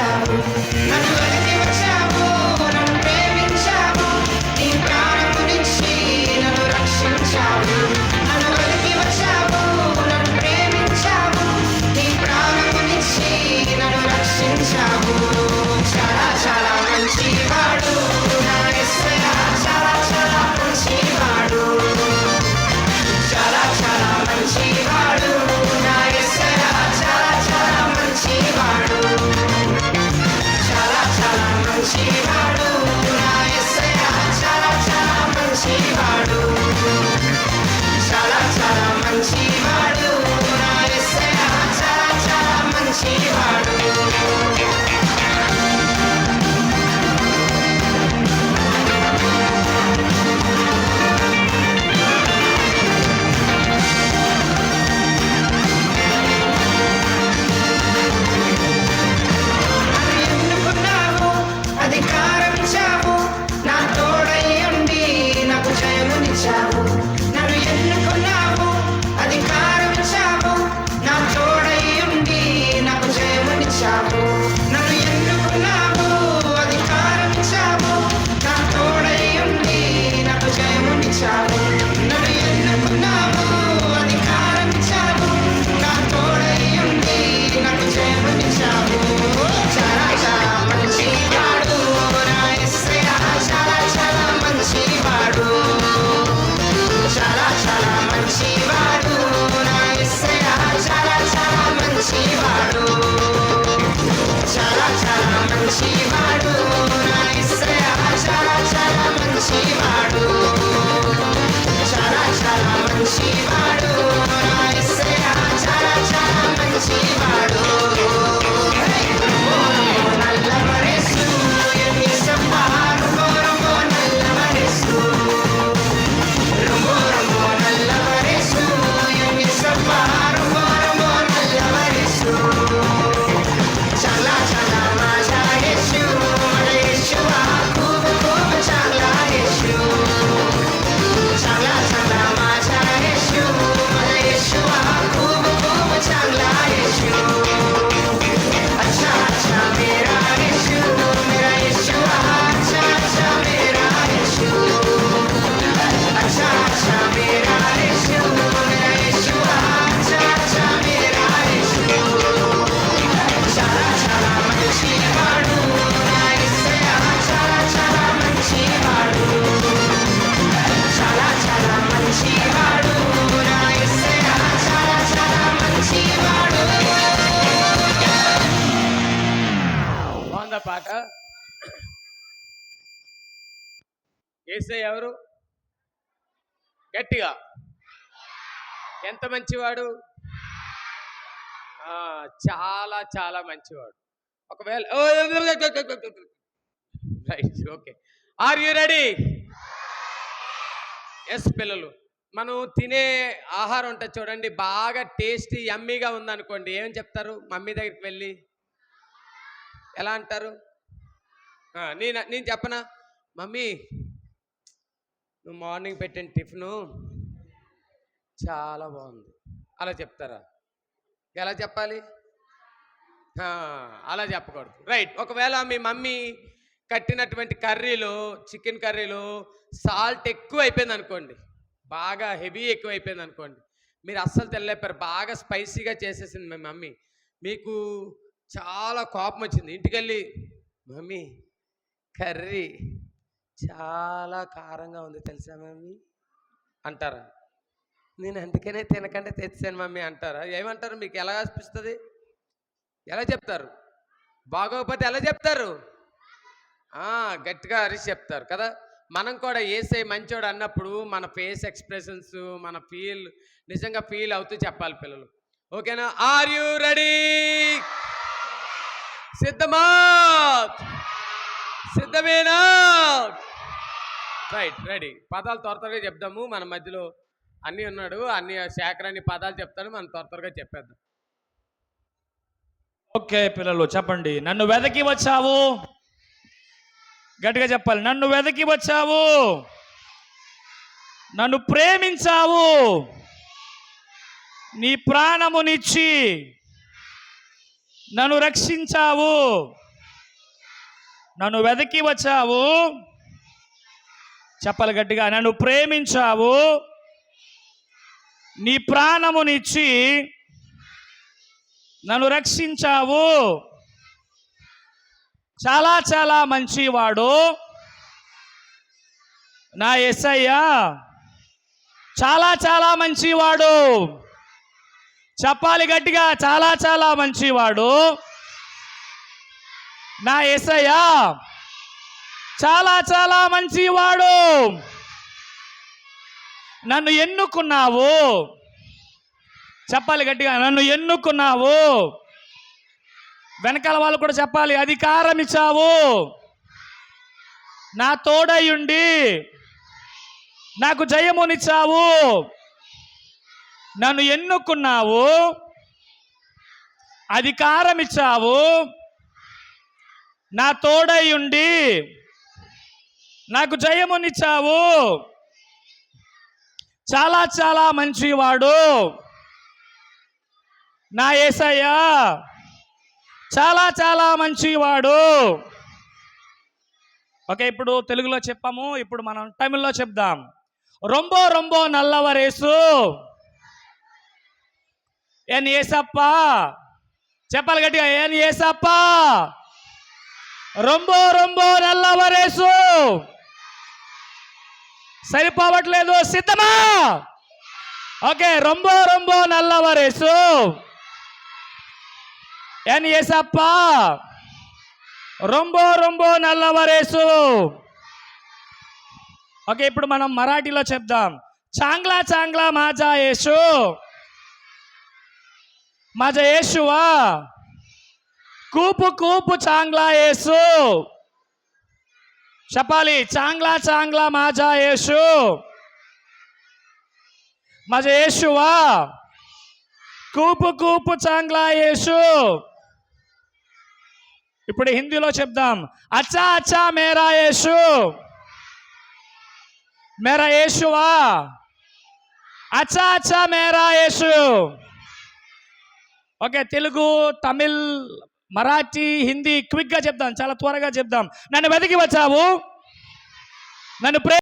రక్షించావు నన్ను ఏసై ఎవరు గట్టిగా ఎంత మంచివాడు చాలా చాలా మంచివాడు ఒకవేళ right okay are you ready yes పిల్లలు మనం తినే ఆహారం ఉంటుంది చూడండి బాగా టేస్టీ యమ్మీగా ఉందనుకోండి ఏం చెప్తారు మమ్మీ దగ్గరికి వెళ్ళి ఎలా అంటారు నేను నేను చెప్పనా మమ్మీ మార్నింగ్ పెట్టిన టిఫిను చాలా బాగుంది. అలా చెప్తారా? ఎలా చెప్పాలి? అలా చెప్పకూడదు. రైట్ ఒకవేళ మీ మమ్మీ కట్టినటువంటి కర్రీలో చికెన్ కర్రీలో సాల్ట్ ఎక్కువ అయిపోయింది అనుకోండి బాగా హెవీ ఎక్కువ అయిపోయింది అనుకోండి మీరు అస్సలు తెల్లేపారు బాగా స్పైసీగా చేసేసింది మీ మమ్మీ మీకు చాలా కోపం వచ్చింది. ఇంటికెళ్ళి మమ్మీ కర్రీ చాలా కారంగా ఉంది తెలుసా మమ్మీ? అంటారా? నేను అందుకనే తినకంటే తెచ్చాను మమ్మీ అంటారా? ఏమంటారు? మీకు ఎలా అనిపిస్తుంది? ఎలా చెప్తారు? బాగోకపోతే ఎలా చెప్తారు? గట్టిగా అరిసి చెప్తారు కదా. మనం కూడా ఏసై మంచోడు అన్నప్పుడు మన ఫేస్ ఎక్స్ప్రెషన్స్ మన ఫీల్ నిజంగా ఫీల్ అవుతూ చెప్పాలి పిల్లలు. ఓకేనా? Are you ready? సిద్ధమా? సిద్ధమేనా? Right ready. పదాలు త్వర త్వరగా చెప్దాము. మన మధ్యలో అన్నీ ఉన్నాడు. అన్ని శేఖర్ పదాలు చెప్తాడు. మనం త్వర త్వరగా చెప్పేద్దాం. ఓకే పిల్లలు చెప్పండి. నన్ను వెదకి వచ్చావు? గట్టిగా చెప్పాలి. నన్ను వెదకి వచ్చావు? నన్ను ప్రేమించావు? నీ ప్రాణమునిచ్చి నన్ను రక్షించావు? నన్ను వెదకి వచ్చావు? చెప్పాలి గట్టిగా నన్ను ప్రేమించావు. నీ ప్రాణమునిచ్చి నన్ను రక్షించావు. చాలా చాలా మంచివాడు. నా ఎస్ఐయ చాలా చాలా మంచివాడు. చెప్పాలి గట్టిగా చాలా చాలా మంచివాడు. నా ఎస్ఐయా చాలా చాలా మంచివాడు. నన్ను ఎన్నుకున్నావు. చెప్పాలి గట్టిగా నన్ను ఎన్నుకున్నావు. వెనకాల వాళ్ళు కూడా చెప్పాలి అధికారం ఇచ్చావు. నా తోడయుండి నాకు జయమునిచ్చావు. నన్ను ఎన్నుకున్నావు. అధికారం ఇచ్చావు. నా తోడయుండి నాకు జయమునిచ్చావు. చాలా చాలా మంచివాడు. నా ఏసయ్యా చాలా చాలా మంచివాడు. ఓకే ఇప్పుడు తెలుగులో చెప్పాము ఇప్పుడు మనం తమిళ్ళో చెప్దాం. రొంబో రొంబో నల్లవరేసు. ఏం ఏసప్ప? చెప్పాలి గట్టిగా ఏం ఏసప్ప? రొంబో రొంబో నల్లవరేసు. సరిపోవట్లేదు సిద్ధమా? ఓకే రొంబో రొంబో నల్లవరేసు. ఎన్ ఏసప్ప రొంబో రొంబో నల్లవరేసు. ఓకే ఇప్పుడు మనం మరాఠీలో చెప్దాం. చాంగ్లా చాంగ్లా మాజా యేసు. మాజా యేసువా? కూపు కూపు చాంగ్లా యేసు. చెప్పాలి. చాంగ్లా చాంగ్లా మాజా యేసు. మాజా యేసువా? కూపు కూపు చాంగ్లా యేసు. ఇప్పుడు హిందీలో చెప్దాం. అచ్చా అచ్చా మేరా యేసు. మేరా యేసువా? అచ్చా అచ్చా మేరా యేసు. ఓకే తెలుగు తమిళ్ మరాఠీ హిందీ క్విక్గా చెప్దాం చాలా త్వరగా చెప్దాం. నన్ను వెతికి వచ్చావు? నన్ను ప్రే